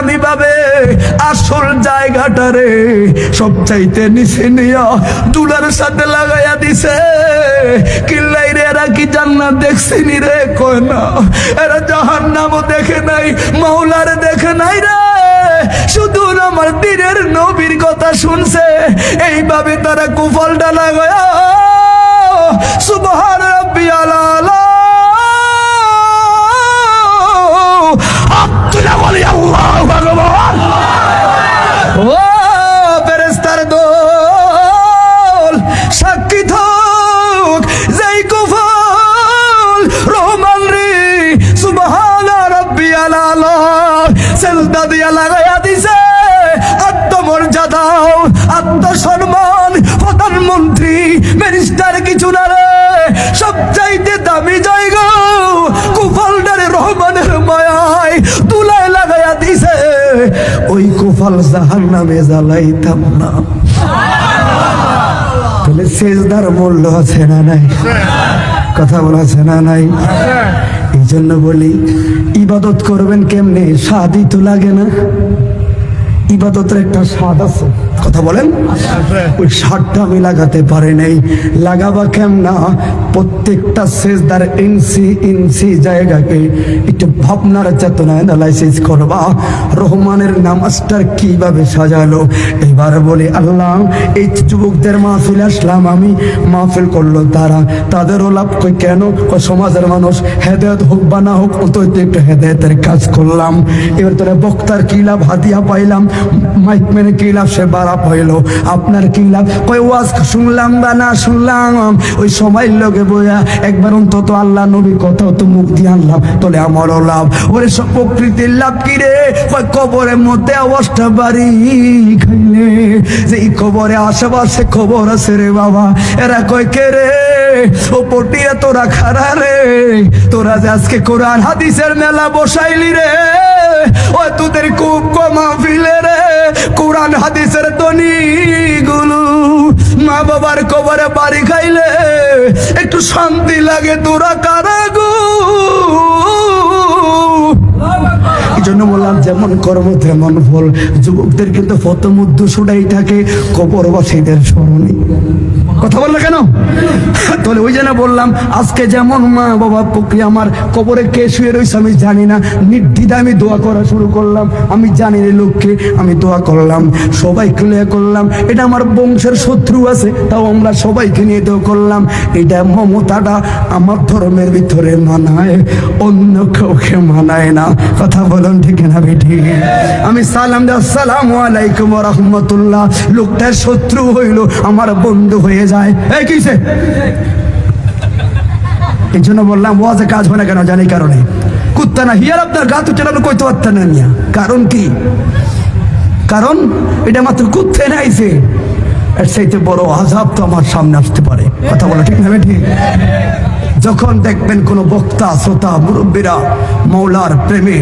দামি ভাবে আসল জায়গাটা রে। সব চাইতে নিচে নিয়া তুলার সাথে লাগাইয়া দিছে। কিল্লাই রে, এরা কি জান্নাত দেখছিনি রে? এরা জাহান্নামও দেখে নাই, মাওলার দেখে নাই রে। শুধু আমার বীরের নবীর কথা শুনছে। এইভাবে তারা কুফলটা লাগায়া, সুবহান রাব্বিয়াল আলা। দিয়া দিছে। প্রধানমন্ত্রী মিনিস্টার কিছু না দামি জায়গা রহমানের তুলায় দিছে। ওই কুফল নামে মূল্য নাই? কথা বলা আছে না নাই? এই জন্য বলি ইবাদত করবেন কেমনে? স্বাদই তো লাগে না। ইবাদতের একটা স্বাদ আছে। কথা বলেন? ওই স্বাদটা আমি লাগাতে পারি নাই। লাগাবা কেমনা? প্রত্যেকটা সেজদার ইঞ্চি ইঞ্চি জায়গাকে একটু ভাবনার চেতনায় অ্যানালাইসিস করবা। রহমানের নামাজটার কীভাবে সাজালো? এবার বলি, আল্লাহ, এই যুবকদের মাহফিল আসলাম আমি। মাহফিল করল তারা। তাদেরও লাভ কই কেন? সমাজের মানুষ হেদায়ত হোক বা না হোক অত একটু হেদায়তের কাজ করলাম। এবার তোরা বক্তার কি লাভ? হাতিয়া পাইলাম। মাইক মেনে কি লাভ? সে বাড়া পাইলো আপনার কি লাভ? কই ওয়াজ শুনলাম বা না শুনলাম। ওই সময় লোকে বইয়া একবার অন্তত আল্লাহ নবীর কথা তো মুখ দিয়ে আনলাম। তোলে আমারও লাভ। ওরে সব প্রকৃতির লাভ কি রে? কই কবরের মধ্যে অবস্থা বাড়ি খাইলে। যে কবরে আশেপাশে খবর আছে রে বাবা। এরা কই কে রে? ও তোরা খারা রে? তোরা যে আজকে কোরআন হাদিসের মেলা বসাইলি রে? ও তোদের খুব কমা ফিলে রে। কোরআন, হাদিসের তনি গুলো মা বাবার কবরে বাড়ি খাইলে একটু শান্তি লাগে তোরা কারা গো জন্য বললাম, যেমন কর্ম তেমন ফল। যুবকদের কিন্তু ফতমুদ্দ সুডাই থাকে কবরবাসীদের স্মরণে। কথা বললে কেন? তাহলে ওই জন্য বললাম, আজকে যেমন মা বাবা প্রক্রিয়া আমার কবরে কে শুয়ে রয়েছে আমি জানি না। নির্দ্বিধা আমি দোয়া করা শুরু করলাম। আমি জানি রে লোককে আমি দোয়া করলাম সবাই ক্লিয়ার করলাম। এটা আমার বংশের শত্রু আছে, তাও আমরা সবাইকে নিয়ে দোয়া করলাম। এটা মমতাটা আমার ধর্মের ভিতরে মানায়, অন্য কাউকে মানায় না। কথা বলুন ঠিক না বেঠি। আমি সালাম দে আসসালামু আলাইকুম রহমতুল্লাহ। লোকটার শত্রু হইল, আমার বন্ধু হয়ে যায়। এই কিসে এই জন্য বললাম, ওয়াজে কাজ হয় না কেন জানি কারণে। কুত্তা না, হিয়ার আপনার গা তো চালানো কইতে পারতেন না নিয়া কারণ কি? কারণ এটা মাত্র কুত্তে এর চাইতে বড় আজাব তো আমার সামনে আসতে পারে। কথা বলা, ঠিক না ঠিক যখন দেখবেন কোনো বক্তা, শ্রোতা, মুরব্বীরা, মৌলার প্রেমে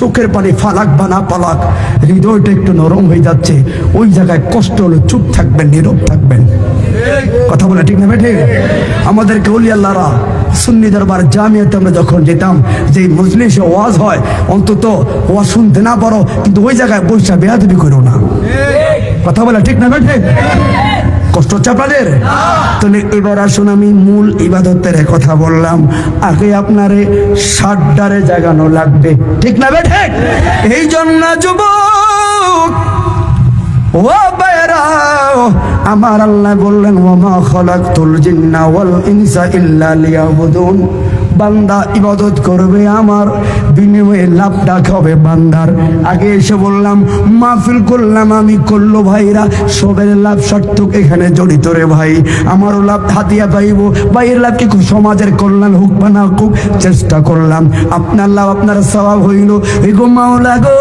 চোখের পানি ফালাক বা না পালাক হৃদয়টা একটু নরম হয়ে যাচ্ছে। ওই জায়গায় কষ্ট হলে চুপ থাকবেন, নীরব থাকবেন। কথা বলে ঠিক না বেঠে আমাদেরকে অলি আল্লাহরা, সুন্নি দরবার জামিয়াতে আমরা যখন যেতাম যে মজলিসে ওয়াজ হয়, অন্তত ওয়াজ শুনতে না পারো, কিন্তু ওই জায়গায় বৈশা বেয়াদবি করো না। কথা বলে ঠিক না বেঠে কষ্ট হচ্ছে আপনাদের তাহলে এবার আসুন আমি মূল ইবাদতের কথা বললাম। আগে আপনারে সাড্ডারে জাগানো লাগবে। ঠিক না বে বেঠে এই জন্য যুব ও বেরা আমার আল্লাহ বললেন ওমা খলাকতুল জিন্না ওয়াল ইনসা ইল্লা লিয়াবুদুন। বান্দা ইবাদত করবে আমার, বিনিময়ে লাভটা হবে বান্দার। আগে এসে বললাম, মাহফিল করলাম আমি, করল ভাইরা, সবের লাভ সার্থক এখানে জড়িত রে ভাই। আমারও লাভ হাতিয়া পাইব, ভাইয়ের লাভ কি খুব সমাজের কল্যাণ হোক বা না হোক, চেষ্টা করলাম। আপনার লাভ, আপনার স্বভাব হইল এই গো মাওলা গো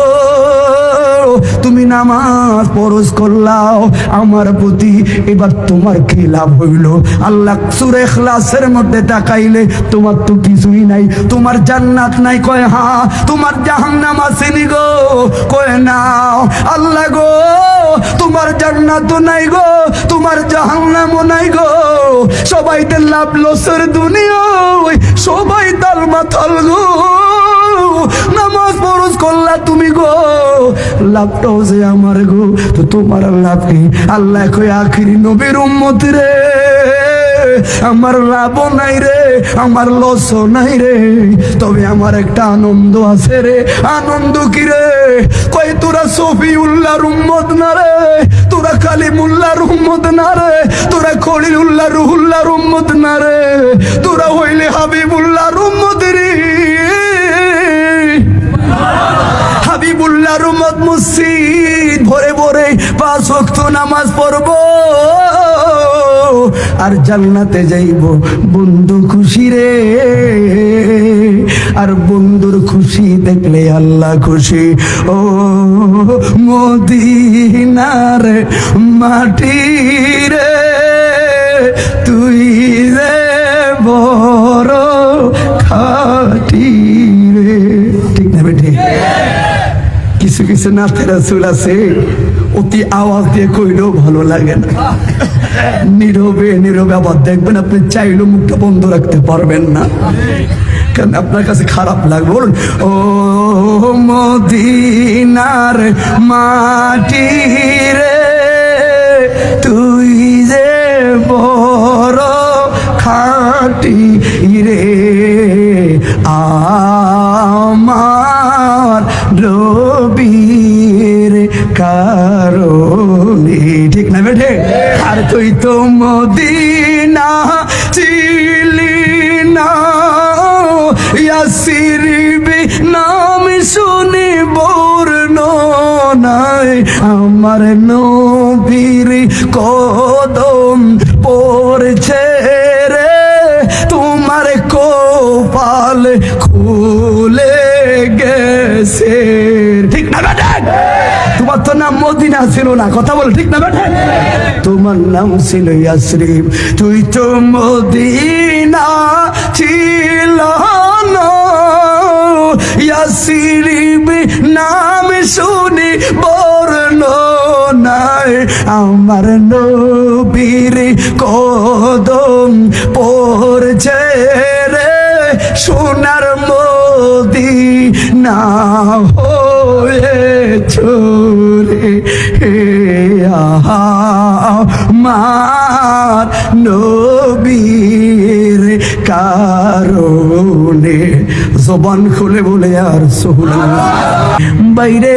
তুমি নামাজ পরশ করলাও, আমার প্রতি এবার তোমার কি লাভ হইল? আল্লাহ সুরে খ্লাসের মধ্যে তাকাইলে তোমার তো কিছুই নাই, তোমার জান্নাত নাই, কয় হা, তোমার জাহান্নাম আসেনি গো, কয় নাও, আল্লাহ গো, তোমার জান্নাত নাই গো, তোমার জাহান্নামও নাই গো সবাই তে লাভ লসের দুনিয়ায়, সবাই তাল মাথাল গো। নামাজ পরশ করলা তুমি গো। লাভটাও যে আমার গো, তো তোমার লাভ কি? আল্লাহ কই আখিরি নবীর উম্মত রে, আমার লাভও নাই রে, আমার লসও নাই রে, তবে আমার একটা আনন্দ আছে রে। আনন্দ কি রে? কই তোরা সফি উল্লাহর উম্মত না রে, তোরা কালিমুল্লাহর উম্মত না রে, তোরা খলিলুল্লাহ রুহুল্লাহর উম্মত না রে, তোরা হইলে হাবিবুল্লাহর উম্মত রে। হাবিবুল্লাহর উম্মত মসজিদ ভরে ভরে পাঁচ ওয়াক্ত নামাজ পড়ব আর জান্নাতে যাইব। বন্ধু খুশি রে। আর বন্ধুর খুশি দেখলে আল্লাহ খুশি। ও মদিনার মাটি রে, তুই রে কিছু কিছু নাথের রাসুল আছে, অতি আওয়াজ দিয়ে কইলেও ভালো লাগে না। নীরবে নীরবে আবার দেখবেন আপনি চাইলেও মুখটা বন্ধ রাখতে পারবেন না। কারণ আপনার কাছে খারাপ লাগবে। বলুন, ও মদিনার মাটি রে, তুই যে বড় খাটি রে। আমার কারণে। ঠিক না বেঠে? আর তুই তো মদিনা চিলি না। ইয়াসিরিবি নাম শুনি বর্ণ নাই। আমার নবীর কদম পড়ছে রে। তোমার কোপাল খুলে গেছে। তো নাম মদিনা ছিল না। কথা বল, ঠিক না বেটা তোমার নাম ছিল ইয়াসরিফ। তুই তো মদিনা ছিল না। ইয়াসরিফ নাম শুনি বর্ণ নাই। আমার নবীর কদম পড়ছে রে, সোনার মোদি না হয়ে চলে মার নবীর কারণে। জবান খুলে বলে আর সোহলা বাইরে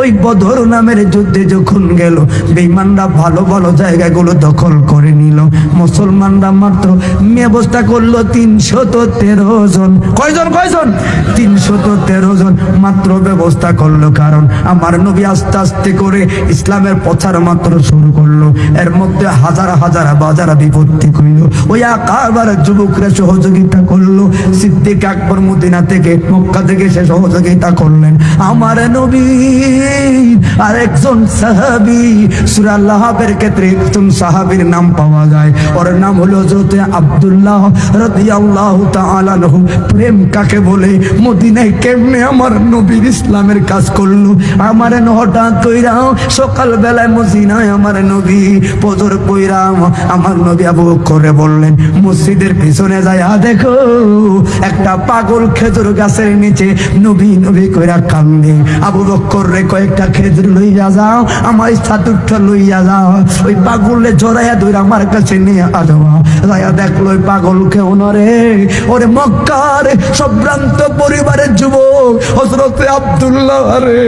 ওই বদর নামের যুদ্ধে যখন গেল বেইমানরা ভালো ভালো জায়গাগুলো দখল করে নিল। মুসলমানরা মাত্র ব্যবস্থা করল তিনশত তেরো জন। কয়জন কয়জন? তিনশত তেরো জন মাত্র ব্যবস্থা করল, কারণ আমার নবী আস্তে আস্তে করে ইসলামের প্রচার মাত্র শুরু করল। এর মধ্যে হাজার হাজার বাজার বিপত্তি করল ওই আকাবার যুবকরা সহযোগিতা করল। সিদ্দিক আকবর মদিনা থেকে, মক্কা থেকে সে সহযোগিতা করলেন। আমার নবী আর একজন সাহাবি সুরাল্লাহের ক্ষেত্রে একজন সাহাবির নাম পাওয়া যায়। ওর নাম হলো জোতে আব্দুল্লাহ রাদিয়াল্লাহু তাআলা আনহু। প্রেম কাকে বলে? মদিনায় কেমনে আমার নবীর ইসলামের কাজ করল? আমার হঠাৎ সকাল বেলায় মদিনায় আমার নবী পদর কইরা আমার নবী আবু করে বললেন, মসজিদের পিছনে যায় দেখো, একটা পাগল খেজুর গাছের নিচে নবী নবী কইরা কান্দে। আবু বক্কর রে কয়েকটা খেজুর লইয়া যাও, আমার ছাতুরটা লইয়া যাও। ওই পাগলে জড়াইয়া ধরে আমার কাছে নিয়ে আসবা যাইয়া দেখল ওই পাগল কেউ নরে ওরে মক্কার সম্ভ্রান্ত পরিবারের যুবক হজরতে আব্দুল্লাহ রে।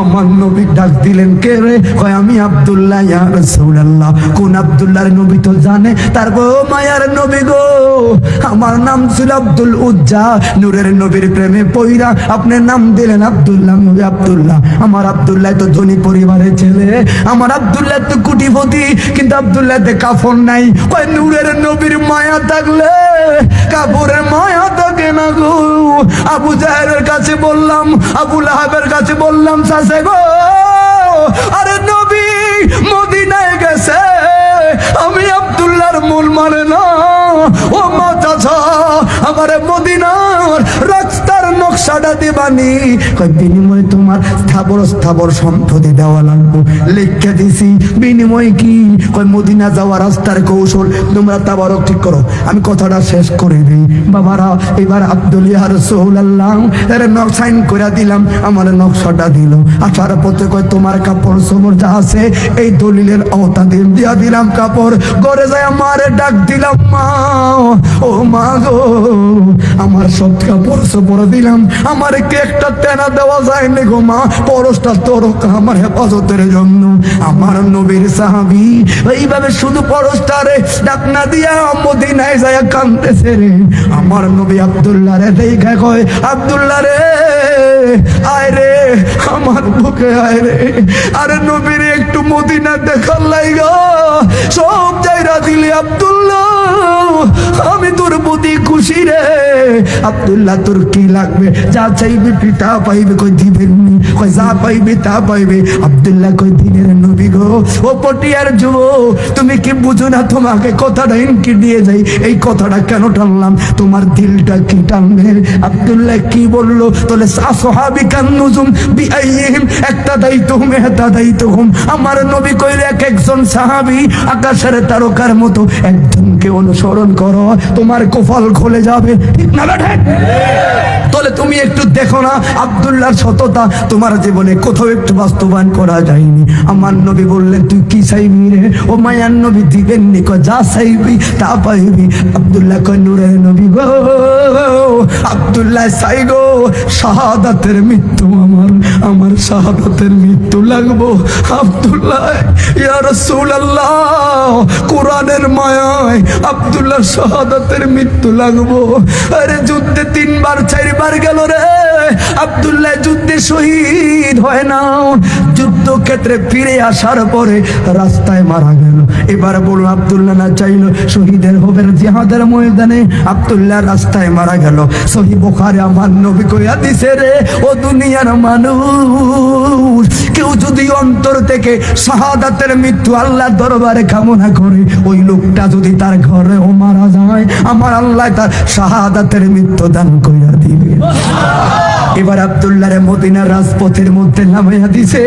আমার নবী ডাক দিলেন, কে রে? কয়, আমি আব্দুল্লাহ, ইয়া রাসূলুল্লাহ। কোন আব্দুল্লাহর নবী তো জানে? তার গো মায়ার নবী গো। আমার নাম ছিল আব্দুল উজ্জা, নূরের নবীর প্রেমে পইরা আপনি নাম দিলেন আব্দুল্লাহ নবী। আব্দুল্লাহ, আমার আবদুল্লাহ তো ধনী পরিবারের ছেলে, আমার আব্দুল্লাহ তো কুটিপতি, কিন্তু আব্দুল্লাহতে কাফন নাই। কয়, নূরের নবীর মায়া থাকলে কাপড়ের মায়া থাকে না গো। আবু জাহেরের কাছে বললাম, আবু লাহাবের কাছে বললাম চাষে গো, আরে নবী মদিনায় গেছে, আমি আব্দুল্লাহর মূল মানে না। ও মা চাচা আমার মদিনার রাস্তার নকশাটা দিবানি। কয়, বিনিময়ে তোমার স্থাবর স্থাবর সম্পত্তি দেওয়া লাগবো। লিখে দিছি, বিনিময় কি? কয়, মদিনা যাওয়া রাস্তার কৌশল, তোমরা তাবারক ঠিক করো। আমি কথাটা শেষ করে দিই। বাবারা, এবার আব্দুল ইয়ার সোহুল্লাহ এর সাইন করে দিলাম, আমার নকশাটা দিল। আসার পথে কয়, তোমার কাপড় সমর যা আছে, এই দলিলের আওতা দিন দিয়া দিলাম কাপড়। ঘরে যায় আমারে ডাক দিলাম মা। ও মা গো আমার সব কাপড় সপড় দিলাম। আমার কে একটা তেনা দেওয়া যায়নি গো মা? পরশটা তোর আমার হেফাজতের জন্য। আমার নবীর সাহাবি এইভাবে শুধু পরশটারে ডাক না দিয়া মদিনায় যায় কান্দতেছে রে। আমার নবী আব্দুল্লাহ রে দেখা কয়, আব্দুল্লাহ রে, আয় রে, আমার বুকে আয় রে। আরে নবীর একটু মদিনা দেখার লাইগা। সব জায়গা দিলে আব্দুল্লাহ, আমি তোর প্রতি খুশি রে। আব্দুল্লাহ তোর কি লাগবে? যা চাইবে পিতা পাইবে কই দিবেন পাইবে, তা পাইবে। আব্দুল্লাহ দিনের নবী গো, ও পটিয়ার যুব তুমি কি বুঝো না তোমাকে কথাটা ইনকি দিয়ে যাই? এই কথাটা কেন টানলাম? তোমার দিলটা কি টানবে? আব্দুল্লাহ কি বলল? নুজুম বিআইহিম একটা দায়িত্ব হুম একটা দায়িত্ব হুম আমার নবী কইলে, এক একজন সাহাবি আকাশের তারকার মতো, একজনকে অনুসরণ করো, তোমার কপাল খুলে যাবে। ঠিক না তাহলে তুমি একটু দেখো না আব্দুল্লাহর সততা। তোমার জীবনে কোথাও একটু বাস্তবায়ন করা যায়নি। আমার নবী বললেন, তুই কি চাইবি রে? ও মায়ার নবী, দিবেন নি যা চাইবি তা পাইবি। আব্দুল্লাহ কয়, নূরের নবী গো, আব্দুল্লাহ চাই গো, শাহাদাতের মৃত্যু আমার আমার শাহাদাতের মৃত্যু লাগবো। আব্দুল্লাহ, ইয়া রাসূলুল্লাহ, কোরআনের মায়ায় আব্দুল্লাহ শাহাদাতের মৃত্যু লাগবো। আরে যুদ্ধে তিনবার, চারবার গেল রে। আব্দুল্লাহ যুদ্ধে শহীদ হয় না। যুদ্ধ ক্ষেত্রে ফিরে আসার পরে রাস্তায় মারা গেল। এবার বলুন, আব্দুল্লাহ না চাইলো শহীদের জিহাদের ময়দানে? আব্দুল্লাহ রাস্তায় মারা গেল। সহি বোখারে আমার নবী কইয়া দিছে রে, ও দুনিয়ার মানুষ, কেউ যদি অন্তর থেকে শাহাদাতের মৃত্যু আল্লাহ দরবারে কামনা করে, ওই লোকটা যদি তার ঘরে ও মারা যায়, আমার আল্লাহ তার শাহাদাতের মৃত্যু দান কইয়া দিবে। এবার আব্দুল্লাহ মদিনার রাজপথের মধ্যে নামাইয়া দিছে।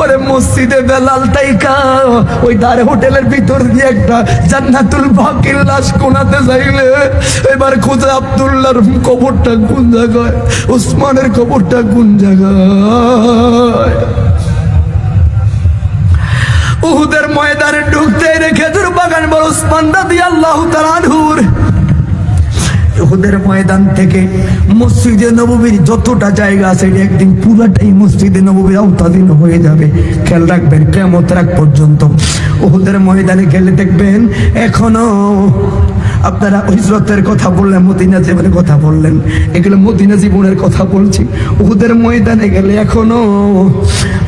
ওরে মসজিদে বেলাল তাইকা, ওই দারে হোটেলের ভিতর দিয়ে একটা জান্নাতুল বাকির লাশ কোনাতে যাইলে, এবার খোঁজা আব্দুল্লাহর কবরটা কোন জায়গায় উসমানের কবরটা কোন জায়গায় উহুদের ময়দানে ঢুকতে রেখে বাগান বড় উসমান রাদি আল্লাহ তালানহুর উহুদের ময়দান থেকে মসজিদে নববীর যতটা জায়গা আছে একদিন পুরাটাই মসজিদে নবীর আওতাধীন হয়ে যাবে। খেয়াল রাখবেন কেমন রাখ পর্যন্ত ওহুদের ময়দানে গেলে দেখবেন এখনও আপনারা হিজরতের কথা বললেন, মদিনা জীবনের কথা বললেন। এগুলো মদিনা জীবনের কথা বলছি। উহুদের ময়দানে গেলে এখনও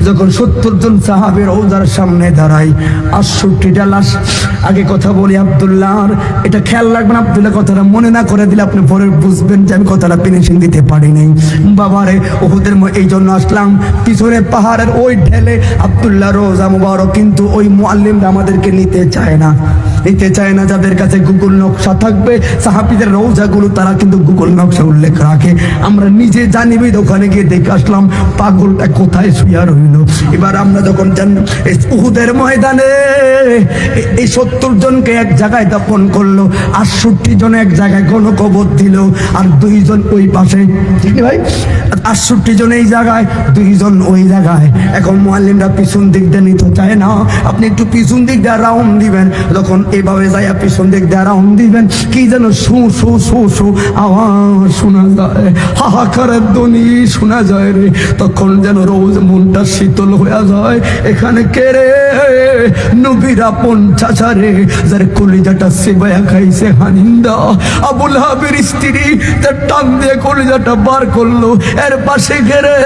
যখন সত্তর জন সাহাবের ওজার সামনে দাঁড়ায় আটষট্টিটা লাশ। আগে কথা বলি আবদুল্লাহর, এটা খেয়াল রাখবেন আবদুল্লাহ, কথাটা মনে না করে দিলে আপনি পরে বুঝবেন যে আমি কথাটা ফিনিশিং দিতে পারি নাই। বাবারে ওহুদের এই জন্য আসলাম। পিছনে পাহাড়ের ওই ঢেলে আবদুল্লাহ রোজা মুবারক কিন্তু ওই মোয়াল্লিমরা আমাদেরকে নিতে চায় না। নিতে চায় না যাদের কাছে গুগল নকশা থাকবে। সাহাবিদের রোজাগুলো তারা কিন্তু গুগল নকশা উল্লেখ রাখে। আমরা নিজে জানি বিদ ওখানে গিয়ে দেখে আসলাম, পাগলটা কোথায় শুয়া রইল? এবার আমরা যখন জান উহুদের ময়দানে এই সত্তর জনকে এক জায়গায় দাপন করল, আটষট্টি জন এক জায়গায় গণকবর দিল, আর দুইজন ওই পাশে। ভাই? আটষট্টি জন এই জায়গায়, দুইজন ওই জায়গায়। এখন মোয়াল্লিমরা পিছন দিক দিয়ে নিতে চায় না। আপনি একটু পিছন দিক দিয়ে রাউন্ড দিবেন। যখন এভাবে যাইয়া পিছন দিক দিয়ে রাউন্ড দিবেন। কি যেন সু সু সু সু আওয়াজ শোনা যায়। হাহাকারের ধ্বনি শোনা যায় রে। তখন যেন রোজ মনটা শীতল হয়ে যায়। এখানে কে রে? নবীরা পঞ্চাশা রে, যার কলিজাটা সেবায়া খাইছে হানিন্দা। আবুল হাবের স্ত্রী, তার টান দিয়ে কলিজাটা বার করল। এর পাশে ঘেরে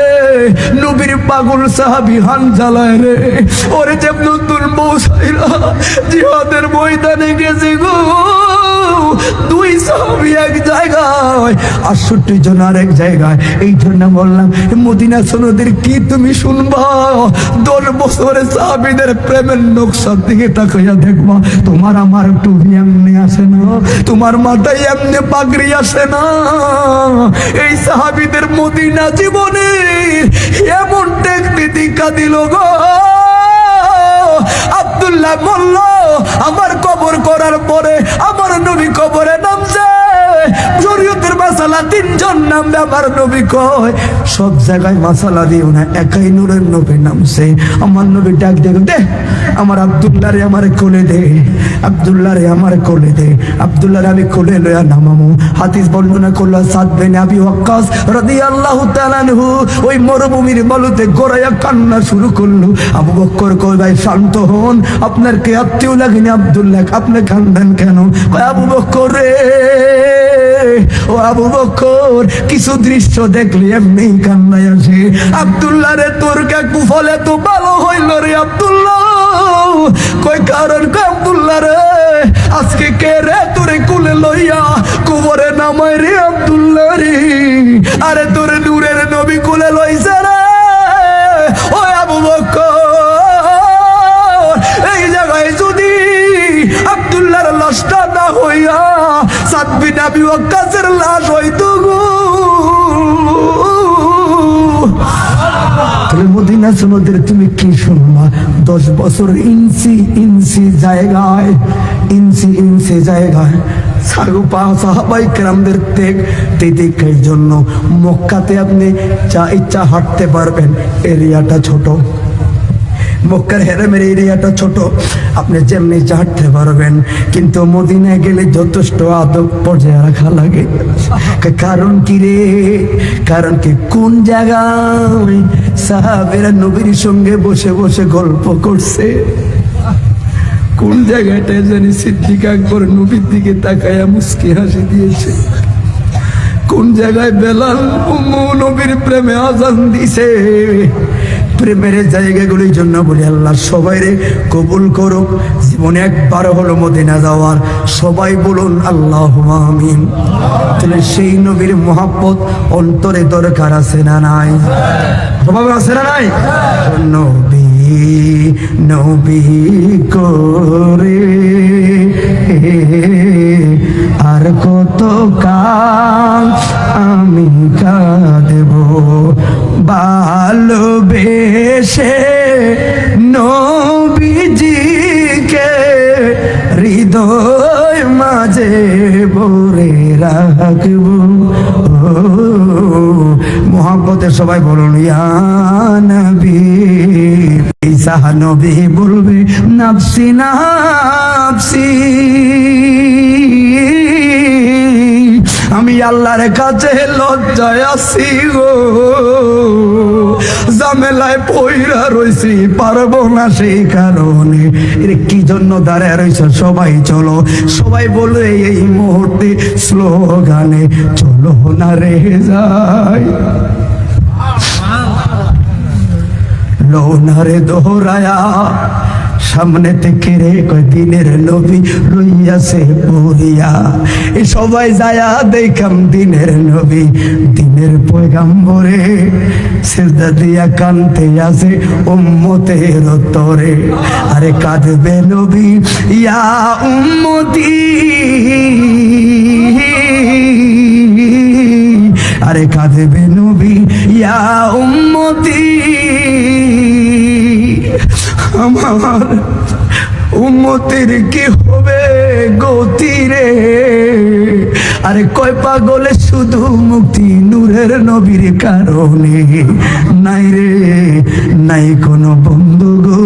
নবীর পাগল সাহাবি হান জ্বালায় রে। ওরে যে নতুন বউ জিহাদের ময়দানে গেছে গো। দুই সাহাবি এক জায়গায়, আটষট্টি জন আর এক জায়গায়। এই জন্য বললাম, মদিনা সনদের কি তুমি শুনবা? দশ বছরে সাহাবিদের প্রেমের নকশার দিকে তাকাইয়া দেখবা, তোমার আমার টুপি এমনি আসে না, তোমার মাথায় এমনি পাগড়ি আসে না। এই সাহাবিদের মদিনা জীবনে এমন টেকনি দিকা দিল গো। আব্দুল্লাহ বলল, আমার কবর করার পরে আমার নবী কবরে নামছে। শরীয়তের মাসালা তিনজন নামবে আমার নবী কয়। সব জায়গায় মাসালা দিও না, একাই নূরের নবী নামছে আমার নবী ডাক দেবে দে, আমার আব্দুল্লাহ রে আমার কোলে দে আব্দুল্লাহ রে আমার কোলে দে। আব্দুল্লারে আমি কোলে লয়া নামামু। হাদিস বর্ণনা করল সাদ বিন আবি ওয়াক্কাস রাদিয়াল্লাহু তাআলা আনহু, ওই মরুভূমির বালুতে গোড়াইয়া কান্না শুরু করল। আবু বক্কর কই ভাই, শান্ত হন, আপনার কে আত্মীয় লাগেনি আব্দুল্লাহ, আপনি কান্দেন কেন? কয়, আবু বক্কর রে ও আবু বক্কর কিছু দৃশ্য দেখলে এমনি কান্নায় আসে। আব্দুল্লাহ রে তোর কাকু ফলে তো ভালো হইল রে আব্দুল্লাহ। কই কারণ কই আব্দুল্লাহ রে আজকে কে রে তোরে কুলে লইয়া কুবরে নামাই রে আব্দুল্লাহ রে? আরে তোরে নূরের নবী কুলে লইছে রে। ও আবু বক্কর এই জায়গায় যদি আব্দুল্লাহর লাশটা না হইয়া সাতবি নাবি ওয়াক্কাসের লাশ হইতো গো মদিনা তুমি কি শুনবা? দশ বছর ইঞ্চি ইঞ্চি জায়গায়, ইঞ্চি ইঞ্চি জায়গায় সাহাবাই কেরামদের ত্যাগ দিদিকের জন্য। মক্কাতে আপনি যা ইচ্ছা হাঁটতে পারবেন, এরিয়াটা ছোট। মক্কার হেরামের এরিয়াটা ছোট। আপনি যেমনি চাটতে পারবেন, কিন্তু মদিনায় গেলে যথেষ্ট আদব পর্যায়ে রাখা লাগে। কারণ কি রে? কারণ কি কোন জায়গায় সাহাবেরা নবীর সঙ্গে বসে বসে গল্প করছে? কোন জায়গাটায় জানি সিদ্দিক আকবর নবীর দিকে তাকায়া মুস্কি হাসি দিয়েছে? কোন জায়গায় বেলাল নবীর প্রেমে আজান দিছে প্রেমের জায়গাগুলির জন্য বলি আল্লাহ সবাই রে কবুল করুক। জীবনে একবার হলো মদিনা যাওয়ার। সবাই বলুন আল্লাহ আমিন। তাহলে সেই নবীর মহাব্বত অন্তরে দরকার আছে না নাই? অভাব আছে না নাই? নবী নবী করে আর কত কাল আমি কাঁদব? ভালোবেসে নবীজিকে হৃদয় মাঝে বোরে রাখব। মোহাম্মতের সবাই বলুন ইয়ানবি ঈসা নবী বলবে নাফসি নাফসি। আমি আল্লাহর কাছে লজ্জায় আছি গো। জামেলায় পইরা রইছি, পারব না সেই কারণে। এর কি জন্য দাঁড়ায় রইছ সবাই চলো। সবাই বলে এই মুহূর্তে স্লোগানে, চলো না রে যায় লোনারে দোহরায়া। সামনে থেকে রে কয় দিনের নবী রইয়াছে পড়িয়া এ সবাই যায়া দেখাম দিনের নবী, দিনের পয়গাম্বরে। সেজদা দিয়া কানতে আছে উম্মতের তরে। আরে কাঁদবে নবী, ইয়া উম্মতি। আরে কাঁদবে নবী, ইয়া উম্মতি। আমার উম্মতির কি হবে গতি রে? আরে কয় পাগলে শুধু মুক্তি নূরের নবীর কারণে? নাই রে, নাই কোনো বন্ধু গো,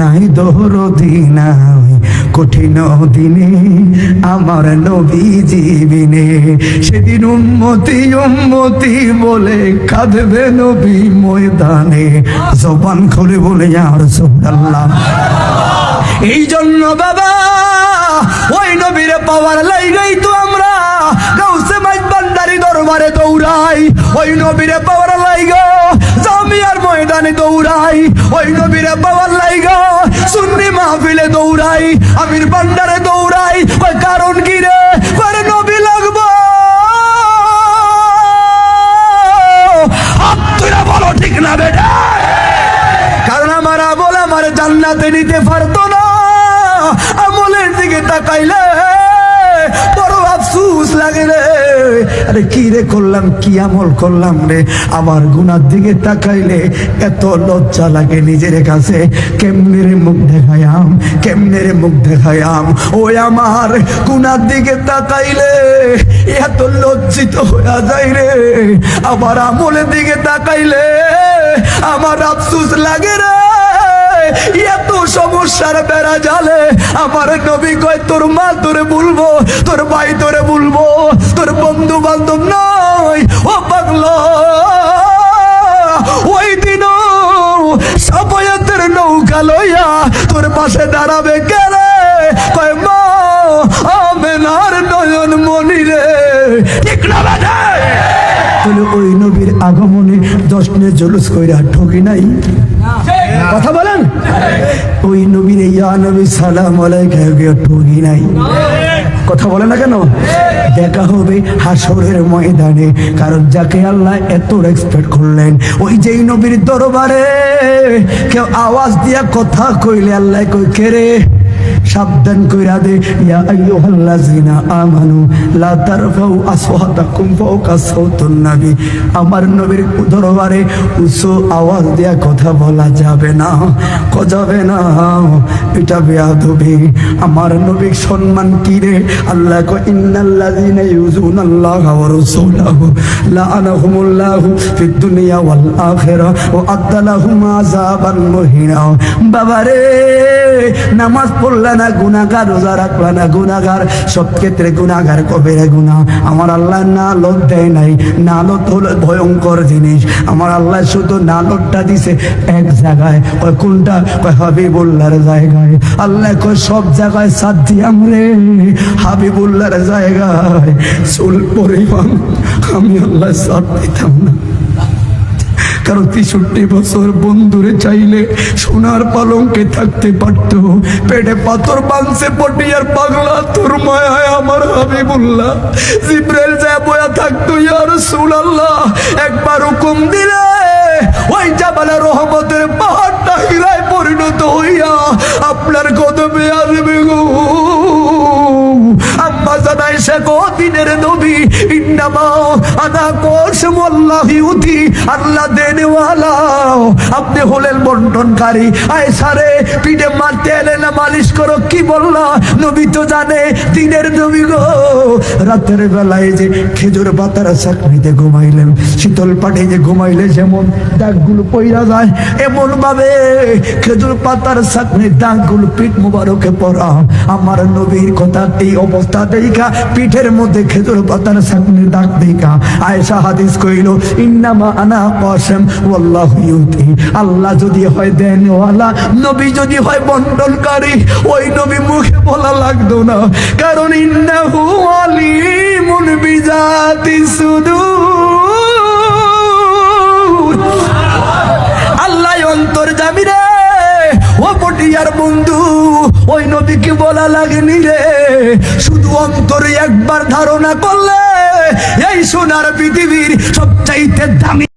নাই দহরদি নাই কঠিন দিনে আমার নবী জীবিনে। সেদিন উন্মতি উন্মতি বলে কাঁদবে নবী ময়দানে। জবান খুলে বলে আর সুবহানাল্লাহ। এই জন্য বাবা ওই নবীরে পাওয়ার লাইগাই তো আমরা। গাউসে মাইক বান্দারি দরবারে দৌড়াই। ওই নবীরে পাওয়ার লাইগা, জামিয়ার ময়দানে দৌড়াই। ওই নবীরে পাওয়ার লাইগা, সুন্নি মাহফিলে দৌড়াই। আমির ভান্ডারে দৌড়াই। ওই কারণ কি রে? করে নবী লাগবো। তুলে বলো ঠিক না বেটা। কারণ আমার আমল আমার জান্নাতে নিতে পারতো তাকাইলে, বড় আফসুস লাগে রে। আরে কি রে করলাম, কি আমল করলাম রে? আমার গুনার দিকে তাকাইলে এত লজ্জা লাগে নিজের কাছে। কেমনে রে মুখ দেখায়াম কেমনে রে মুখ দেখায়াম ওই আমার গুনার দিকে তাকাইলে এত লজ্জিত হয়ে যায় রে। আবার আমলের দিকে তাকাইলে আমার আফসুস লাগে রে। এত সমস্যার বেড়া জালে আমার নবী কয়, তোর মা তোরে বলব তোর ভাই তোরে বলব তোর বন্ধু বান্ধব নয়, ও পাগলা। ওই দিন নৌকা লইয়া তোর পাশে দাঁড়াবে কেরে কয়, মা, আমেনার নয়ন মনি ঠিক না ওই নবীর আগমনে দশনে জলুস কইরা ঠকি নাই? ওই নবীর ইয়া নবী, সালাম ঠগি নাই। কথা বলে না কেন? দেখা হবে হাসরের ময়দানে, কারণ যাকে আল্লাহ এত রেসপেক্ট করলেন, ওই যেই নবীর দরবারে কেউ আওয়াজ দিয়া কথা কইলে আল্লাহ কই কেরে সাবধান কইরা দে, ইয়া আইয়ুহাল্লাযিনা আমানু, লা তারফাউ আসওয়াতাকুম ফাওকা সাউতুন নবী। আমার নবীর দরবারে উচ্চ আওয়াজ দিয়া কথা বলা যাবে না যাবে না। এটা বেয়াদবি। আমার নবীর সম্মান কি রে? আল্লাহ কো ইন্নাল্লাযিনা ইউযুনাল্লাহা ওয়া রাসূলাহু, লাআনাহুমুল্লাহু ফিদ দুনিয়া ওয়াল আখিরা, ওয়া আদালাহুম আযাবান মুহিনা। বাবারে, নামাজ পড়লা না গুনাহগার, রোজা রাখলা না গুনাহগার সব ক্ষেত্রে গুনাহগার কবিরে গুনাহ। আমার আল্লাহ নালত দেয় নাই নালত হলো ভয়ঙ্কর জিনিস। আমার আল্লাহ শুধু নালতটা দিছে এক জায়গায়। কয় কোনটা? কয় হাবিবুল্লাহর জায়গায়। আল্লাহ কয় সব জায়গায় সাথ দিয়াম রে, হাবিবুল্লাহর জায়গায়। চুল পরিমাণ আমি আল্লাহ সাথ দিতাম না। কারণ তেষট্টি বছর বন্ধুরে চাইলে সোনার পালঙ্কে থাকতে পারত। পেটে পাথর বাঁধছে, পটিয়ার পাগলা, তোর মায়ায় আমার হাবিবুল্লাহ। জিব্রাইল যায় বয়া থাকতো ইয়ার সুলাল্লাহ। একবার হুকুম দিলে ওই জাবালে রহমতের পাহাড়টা হীরায় পরিণত হইয়া আপনার কদমে আসবে গো। আল্লাহ দেনেওয়ালা। আপনি হলেন বন্টনকারী। আয় সারে, পিঠে মারতে এলে না মালিশ করো, কি বললা? নবী তো জানে, দিনের নবী গো। রাতের বেলায় যে খেজুর পাতার চাকরিতে ঘুমাইলেন, শীতল পাটে যে ঘুমাইলে যেমন দাগগুলো পইরা যায় এমন ভাবে খেজুর পাতার চাকরির দাগগুলো পিঠ মুবারকে পড়া আমার নবীর কথা এই অবস্থা দেখা পিঠের মধ্যে খেজুর পাতার চাকরির দাগ দেখা আয়েশা হাদিস কইল, ইন্নামা আনা কসম, ওয়াল্লাহু ইউতি। আল্লাহ যদি হয় দেনওয়ালা, নবী যদি হয় বন্টনকারী, ওই নবী মুখে বলা লাগতো না। কারণ ইন্নাহু আলিমুন বিজাতি সুদূর। আল্লাহ অন্তর যাবি রে বন্ধু, ওই নবীকে বলা লাগেনি রে। শুধু অন্তরে একবার ধারণা করলে এই সোনার পৃথিবীর সবচাইতে দামি